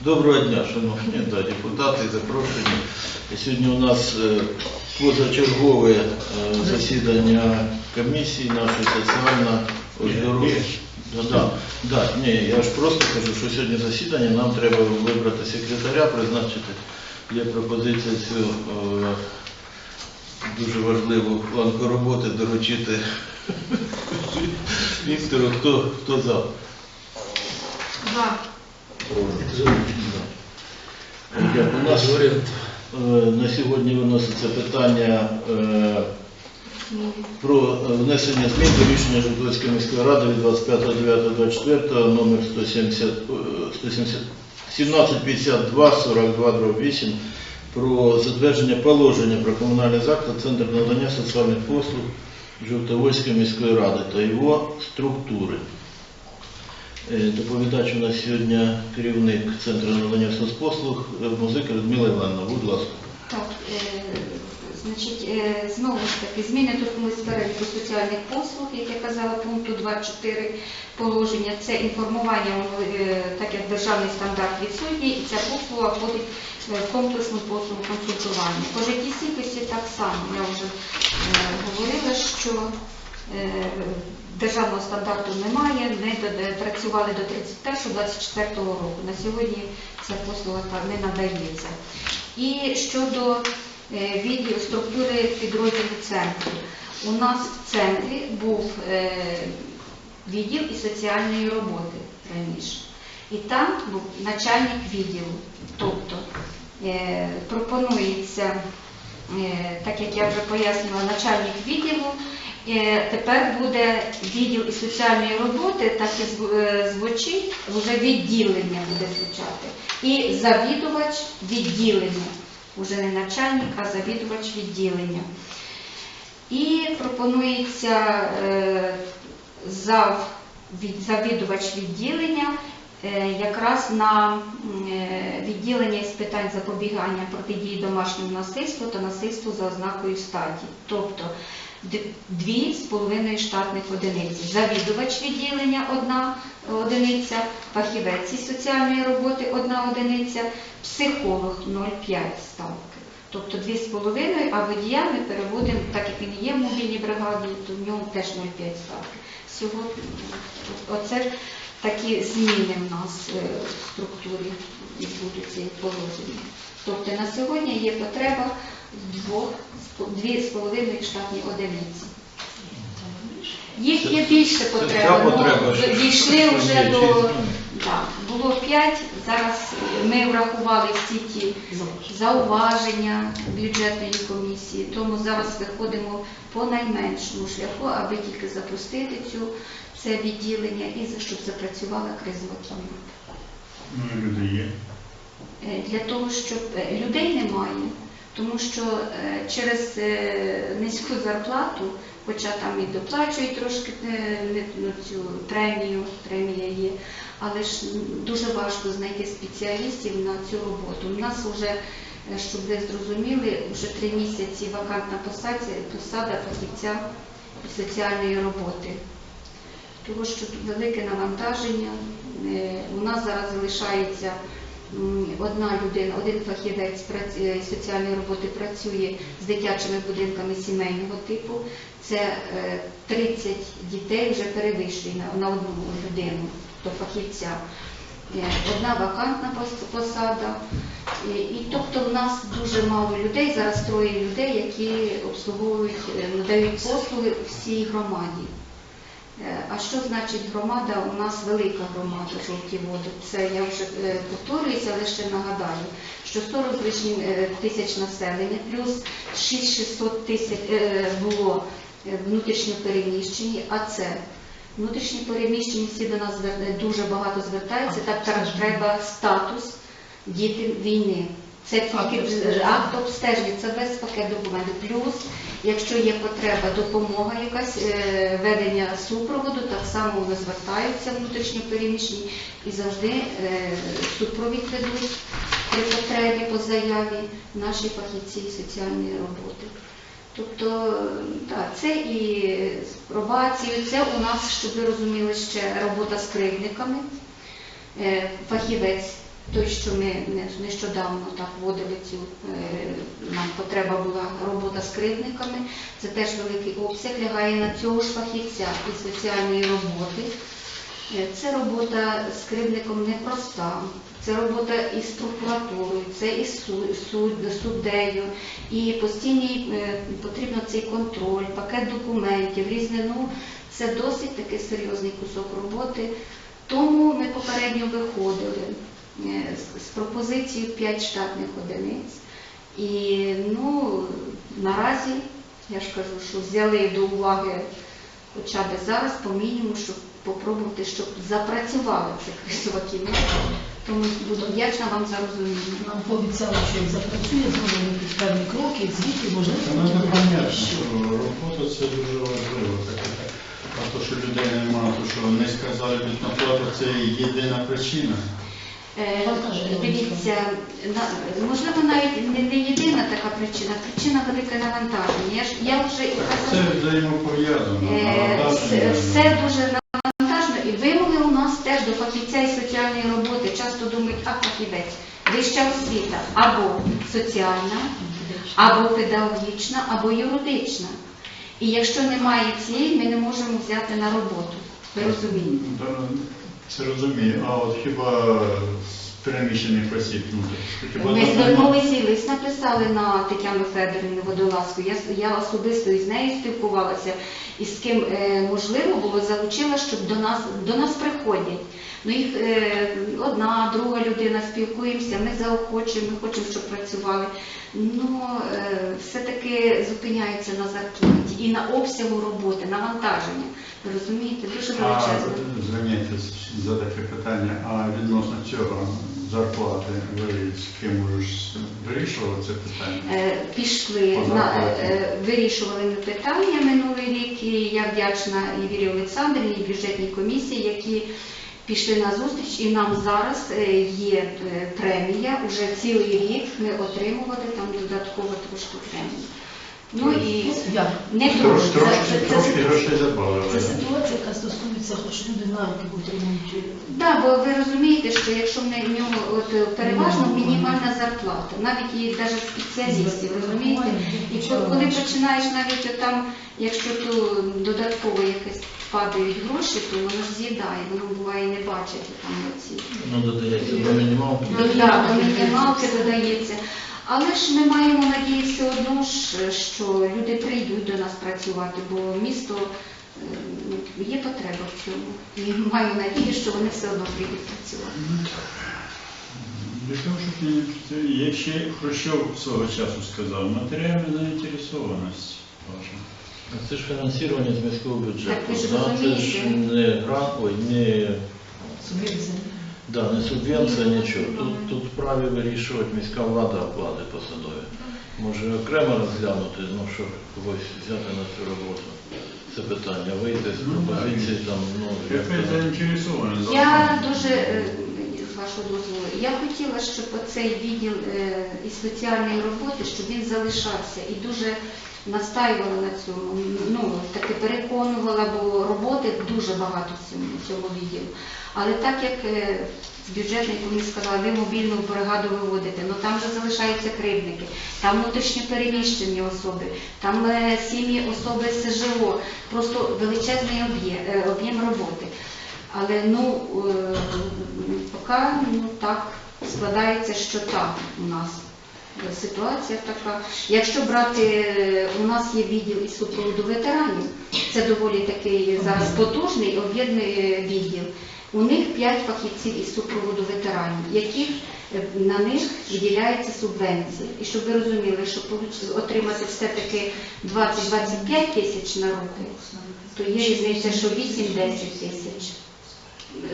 Доброго дня, шановні да, депутати, запрошені. Сьогодні у нас е, позачергове е, засідання комісії нашої соціально оздоров'я. Да, да, да, ні, я ж просто кажу, що сьогодні засідання, нам треба вибрати секретаря, призначити. Є пропозиція цю е, дуже важливу планку роботи доручити Віктору. Хто, хто за? За. Дякую. У нас е, на сьогодні виноситься питання е, про внесення змін до рішення Житомирської міської ради від 25.09.24 номер 170, е, 170 1752 42 8 про затвердження положення про комунальний заклад Центр надання соціальних послуг Жовтоводської міської ради та його структури. Е, Доповідач у нас сьогодні керівник Центру надання соцпослуг е, Музика Людмила Івановна. Будь ласка. Так, е, значить, е, знову ж таки, зміни торкнулись переліку соціальних послуг, як я казала, пункту 2.4 положення. Це інформування, е, так як державний стандарт відсутній, і ця послуга входить е, в комплексну послугу консультування. По житті сіписі так само, я вже е, говорила, що державного стандарту немає, не працювали до 31-24 року. На сьогодні ця послуга не надається. І щодо е, відділу структури підрозділу центру. У нас в центрі був е, відділ і соціальної роботи раніше. І там був начальник відділу. Тобто е, пропонується, е, так як я вже пояснила, начальник відділу. Тепер буде відділ і соціальної роботи, так і е, звучить, вже відділення буде звучати. І завідувач відділення. Уже не начальник, а завідувач відділення. І пропонується е, зав, завідувач відділення е, якраз на відділення із питань запобігання протидії домашньому насильству та насильству за ознакою статі. Тобто д- дві з половиною штатних одиниці. Завідувач відділення одна одиниця, фахівець із соціальної роботи одна одиниця, психолог 0,5 ставки. Тобто 2,5, а водія ми переводимо, так як він є в мобільній бригаді, то в нього теж 0,5 ставки. Всього оце такі зміни в нас е, в структурі відбудуться і положення. Тобто на сьогодні є потреба двох, дві з половиною штатні одиниці. Їх є більше Це потреба. ну, Дійшли вже до так, було 5, зараз ми врахували всі ті зауваження бюджетної комісії, тому зараз виходимо по найменшому шляху, аби тільки запустити цю, це відділення і щоб запрацювала кризова кімната. Ну, люди є. Е, Для того, щоб е, людей немає, тому що е, через низьку зарплату, хоча там і доплачують трошки ну, цю премію, премія є, але ж дуже важко знайти спеціалістів на цю роботу. У нас вже, щоб ви зрозуміли, вже три місяці вакантна посада, посада фахівця соціальної роботи. Тому що тут велике навантаження. Е, У нас зараз залишається одна людина, один фахівець е, соціальної роботи працює з дитячими будинками сімейного типу. Це е, 30 дітей вже перевищує на, одну людину, то фахівця. Е, Одна вакантна посада. І, тобто в нас дуже мало людей, зараз троє людей, які обслуговують, е, надають послуги всій громаді. Е, А що значить громада? У нас велика громада жовті води. Це я вже е, повторююся, але ще нагадаю, що 40 з лишнім е, тисяч населення, плюс 6600 тисяч було внутрішньо переміщені, а це внутрішньо переміщені всі до нас дуже багато звертаються, так треба статус діти війни. Це тільки акт обстеження, це весь пакет документів. Плюс, якщо є потреба, допомога якась, е, ведення супроводу, так само вони звертаються внутрішньо переміщені і завжди е, супровід ведуть при потребі по заяві наші фахівці соціальної роботи. Тобто, так, це і з пробацією, це у нас, щоб ви розуміли, ще робота з кривдниками, е, фахівець той, що ми не- нещодавно так вводили цю, е, нам потреба була робота з кривдниками, це теж великий обсяг, лягає на цього ж фахівця із соціальної роботи. Е, Це робота з кривдником непроста. Це робота із прокуратурою, це із су- суд, суддею, і постійний е, потрібно цей контроль, пакет документів, різне. Ну, це досить такий серйозний кусок роботи. Тому ми попередньо виходили з- з пропозицією 5 штатних одиниць. І ну, наразі, я ж кажу, що взяли до уваги хоча б зараз по мінімуму, щоб попробувати, щоб запрацювали цих крисоваків. Тому буду вдячна вам за розуміння. Нам пообіцяли, що як запрацює, зробимо якісь певні кроки, треба понятно, що робота це дуже важливо. А то, що людей немає, то що не сказали плату, це єдина причина. Е, Дивіться, можливо, навіть не, не єдина така причина, причина велике навантаження. Я ж я вже і Це взаємопов'язано. е, навантаження. все, все дуже навантажено, і вимоги у нас теж до фахівця і соціальної роботи. Часто думають, а фахівець, вища освіта або соціальна, або педагогічна, або юридична. І якщо немає цієї, ми не можемо взяти на роботу. Ви розумієте? Да, Це розумію. А от хіба з переміщених осіб, ну, хіба Ми звернулися і лист написали на Тетяну Федорівну Водолазку. Я, я особисто із нею спілкувалася і з ким е, можливо було залучила, щоб до нас до нас приходять. Ну їх е, одна, друга людина спілкуємося, ми заохочуємо, ми хочемо, щоб працювали. Ну е, все-таки зупиняється на зарплаті і на обсягу роботи, навантаження. Ви розумієте, дуже величезне. звиняйте за таке питання, а відносно цього зарплати ви з ким ви вирішували це питання? Е, пішли на вирішували ми питання минулий рік. І я вдячна і Вірі Олександрівні, і бюджетній комісії, які пішли на зустріч. І нам зараз е, є е, премія. Уже цілий рік ми отримували там додатково трошки премію. Ну і Ну, як? не Трош- трошки. Трошки, Це- це- трошки грошей забавили. Це ситуація, яка стосується, хоч люди знають, як отримують. е, Да, бо ви розумієте, що якщо в не- в нього от, е, переважно Ну, мінімальна зарплата, навіть і навіть спеціалістів, розумієте? І коли, коли починаєш навіть там, якщо то додатково якесь падають гроші, то воно ж з'їдає, воно буває не бачить там оці. Ну, додається до мінімалки. До, до мінімалки додається. Але ж ми маємо надію все одно що люди прийдуть до нас працювати, бо місто е, ну, є потреба в цьому. І маю надію, що вони все одно прийдуть працювати. Для того, щоб не це ще Хрущов свого часу сказав, матеріальна заінтересованість ваша. Це ж фінансування з міського бюджету. Так ви ж да, це ж не грант, ой, не, Субвенція. Да, не субвенція, нічого. Тут, тут вправі вирішувати міська влада оклади посадові. Може окремо розглянути, ну що когось взяти на цю роботу. Це питання, вийти з пропозиції там, ну, як то- Я дуже, е, з вашого дозволу, я хотіла, щоб оцей відділ е, із соціальної роботи, щоб він залишався і дуже настаювала на цьому. Ну, таки переконувала, бо роботи дуже багато в цьому, відділу. Але так як е, з бюджетної сказала, ви мобільну бригаду виводите, ну там же залишаються кривдники, там внутрішньо переміщені особи, там е, сім'ї особи СЖО, просто величезний об'єм е, роботи. Але ну поки ну так складається, що так у нас ситуація така. Якщо брати, у нас є відділ із супроводу ветеранів, це доволі такий зараз потужний об'єднаний відділ. У них 5 фахівців із супроводу ветеранів, яких е, на них виділяється субвенція. І щоб ви розуміли, що отримати все-таки 20-25 тисяч на руки, то є різниця, що 8-10 тисяч.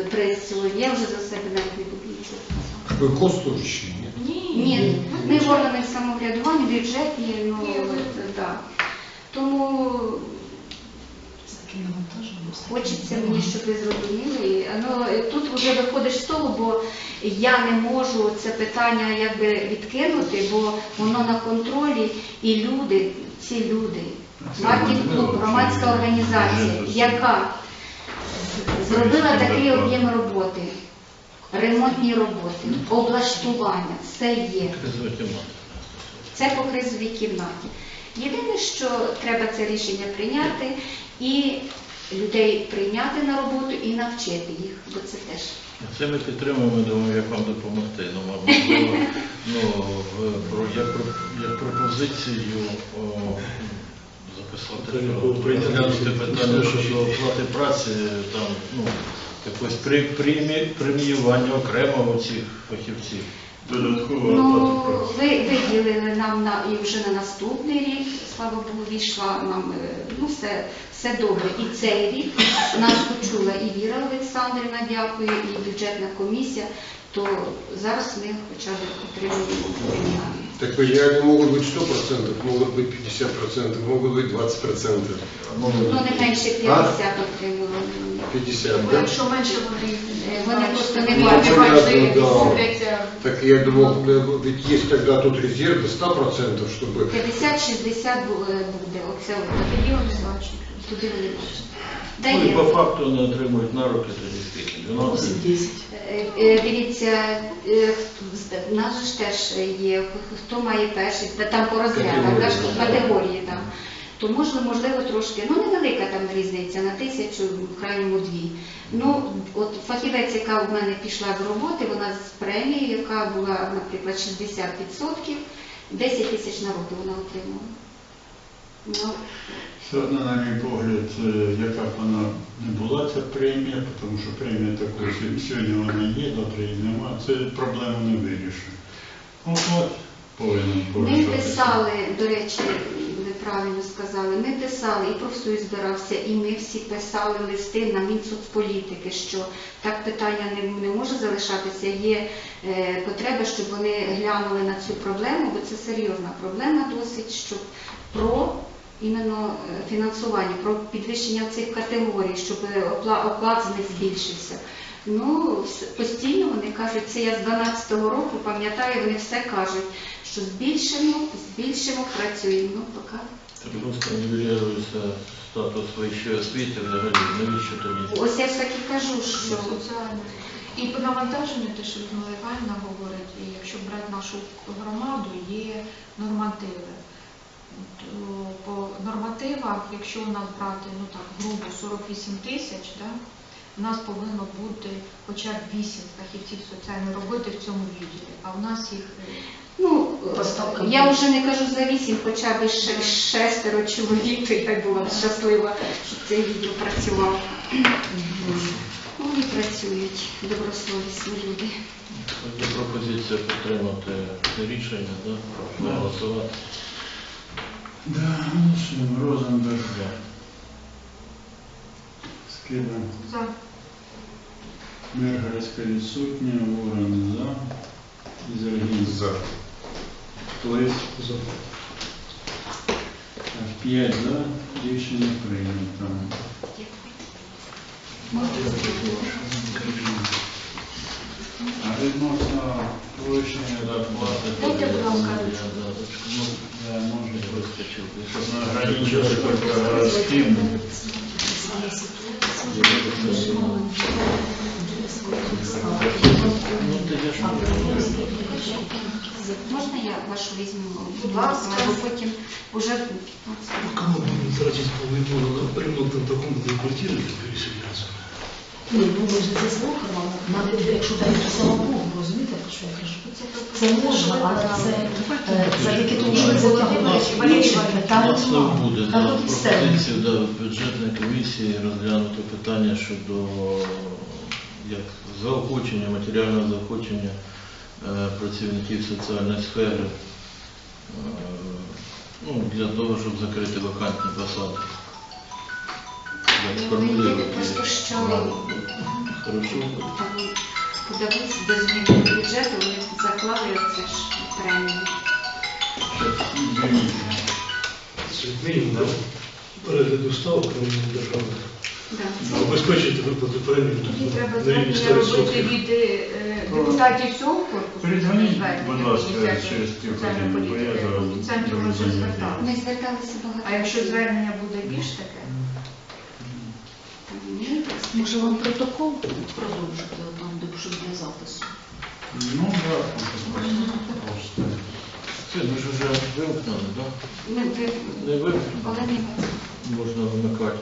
Е, При я вже за себе навіть не буду нічого казати. Ви? Ні, ми органи самоврядування, бюджетні, ну да. Тому Це таке навантаження. хочеться мені, щоб ви зрозуміли. Ну, тут вже виходиш з того, бо я не можу це питання якби відкинути, бо воно на контролі, і люди, ці люди, Це маркет-клуб, громадська організація, яка зробила такий об'єм роботи. Ремонтні роботи, облаштування, все є. Це по кризовій кімнаті. Єдине, що треба це рішення прийняти і людей прийняти на роботу і навчити їх, бо це теж. Це ми підтримуємо, думаю, як вам допомогти. Ну, можливо, ну, в- як, як пропозицію о, записати, розглянути питання щодо оплати праці, там, ну, якось при, примі- преміювання окремо цих фахівців. Додаткова Ну, ви виділили нам на і вже на наступний рік, слава Богу, війшла нам е, ну все, все добре. І цей рік нас почула і Віра Олександрівна, дякую, і бюджетна комісія. То зараз ми хоча б отримуємо преміальні. Так реально могут быть 100%, могут быть 50%, могут быть 20%. Ну не менше 50 отримували. 50, Бо да? якщо менше вони Е, Вони просто не Ну, бачать. понятно, да. купляться Так я думал, э, ведь есть тогда тут резерв до 100%, чтобы... 50-60 бу- е, буде. Оце от. тоді вони бачать. туди вони бачать. Ну, і по факту не отримують на руки тоді скільки? 12? 8-10. Е, е, Дивіться, е, з- в нас же ж теж є, хто має перший, та там по розрядах, Категорії, так. категорії там. То можна, можливо, трошки, ну невелика там різниця, на тисячу, в крайньому дві. Ну, от фахівець, яка в мене пішла з роботи, вона з премії, яка була, наприклад, 60%, 10 тисяч на року вона отримала. Все одно, на мій погляд, е, яка б вона не була ця премія, тому що премія також сьогодні вона є, завтра її немає, це проблему не вирішує. Оплат повинен Ми писали, до речі, ви правильно сказали, ми писали, і профсоюз збирався, і ми всі писали листи на Мінсоцполітики, що так питання не, не може залишатися. Є е, потреба, щоб вони глянули на цю проблему, бо це серйозна проблема досить, щоб про іменно е, фінансування, про підвищення цих категорій, щоб опла- оклад з них збільшився. Ну, постійно вони кажуть, це я з 12-го року пам'ятаю, вони все кажуть, що збільшимо, збільшимо, працюємо. Ну, поки. Просто нівелюється статус вищої освіти взагалі. Навіщо тоді? Ось я ж таки кажу, що соціально. І по навантаженню, те, що Людмила Іванівна говорить, і якщо брати нашу громаду, є нормативи. То по нормативах, якщо у нас брати ну так, грубо 48 тисяч, да, у нас повинно бути хоча б 8 фахівців соціальної роботи в цьому відділі, а у нас їх е, ну, Поставка я буде. вже не кажу за вісім, хоча б ще шестеро чоловік, то я була б щаслива, щоб цей відділ працював. Ну, Вони працюють, добросовісні люди. Є пропозиція підтримати рішення, да? прошу голосувати. Да, голосуємо. Розенберг, За. Скиба, за Миргородська відсутня, Ворон за, Ізергін За. Плис. П'ять за, рішення прийнято. А відносно повищення зарплати, Дайте, будь ласка, Я ручку. Ну, я можу вискочив. щоб не ограничити тільки городським. Ну, ти ж. Можна я вашу візьму? Будь ласка. Або потім уже Кому будем тратить полмиллиона на ремонт на таком квартиры для переселенцев? Ні, ну ми ж не заслухаємо, навіть якщо дають слава Богу, розумієте, про що я кажу? Це можна, але це е, завдяки тому, що це тягнуло інші питання. Власне, немає. буде все. пропозицію да, бюджетної комісії розглянути питання щодо як заохочення, матеріального заохочення е, працівників соціальної сфери е, ну, для того, щоб закрити вакантні посади. Як сформулювати? єдине просто, що Хорошо. подивись до змін до бюджету, вони заклали оце ж премію. Це да? перегляду ставок державних. Обезпечити виплати премії Тоді треба звернення робити від е, депутатів цього корпусу. Передзвоніть, будь ласка, через півгодини, бо я зараз ми зверталися. Багато. А якщо звернення буде більш таке, Може вам протокол продовжити там, де щоб для запису? Ну, да, просто. Це ми ж вже вимкнули, так? Не ви- Не вимкнули. Олена Іванівна. Можна вимикати.